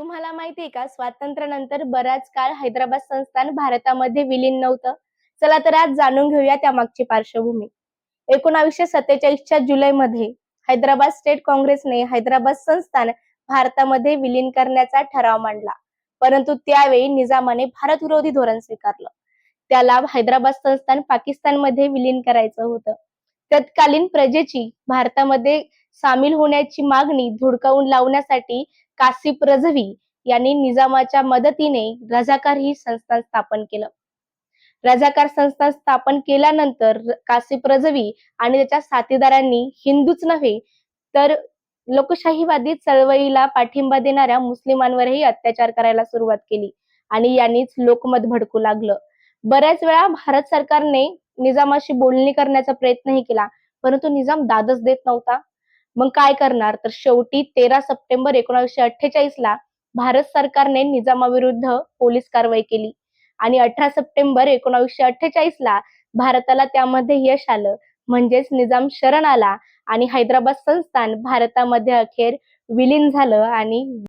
तुम्हाला माहितीये का? स्वातंत्र्यानंतर बराच काळ हैदराबाद संस्थान भारतामध्ये विलीन नव्हतं. चला तर आज जाणून घेऊया त्या मागची पार्श्वभूमी. एकोणावीसशे सत्तेचाळीसच्या जुलैमध्ये हैदराबाद स्टेट काँग्रेसने हैदराबाद संस्थान भारतामध्ये विलीन करण्याचा ठराव मांडला. परंतु त्यावेळी निजामाने भारत विरोधी धोरण स्वीकारलं. त्याला हैदराबाद संस्थान पाकिस्तानमध्ये विलीन करायचं होतं. तत्कालीन प्रजेची भारतामध्ये सामील होण्याची मागणी धुडकावून लावण्यासाठी कासिप रझवी यांनी निजामाच्या मदतीने रझाकार ही संस्थान स्थापन केलं. रजाकार संस्थान स्थापन केल्यानंतर कासिप रझवी आणि त्याच्या साथीदारांनी हिंदूच नव्हे तर लोकशाहीवादी चळवळीला पाठिंबा देणाऱ्या मुस्लिमांवरही अत्याचार करायला सुरुवात केली आणि यांनीच लोकमत भडकू लागलं. बऱ्याच वेळा भारत सरकारने निजामाशी बोलणी करण्याचा प्रयत्नही केला परंतु निजाम दादच देत नव्हता. मग काय करणार? तर शेवटी तेरा सप्टेंबर एकोणीसशे अठ्ठेचाळीस ला भारत सरकारने निजामाविरुद्ध पोलीस कारवाई केली. आणि अठरा सप्टेंबर एकोणीसशे अठ्ठेचाळीस ला भारताला त्यामध्ये यश आलं. म्हणजेच निजाम शरण आला आणि हैदराबाद संस्थान भारतामध्ये अखेर विलीन झालं आणि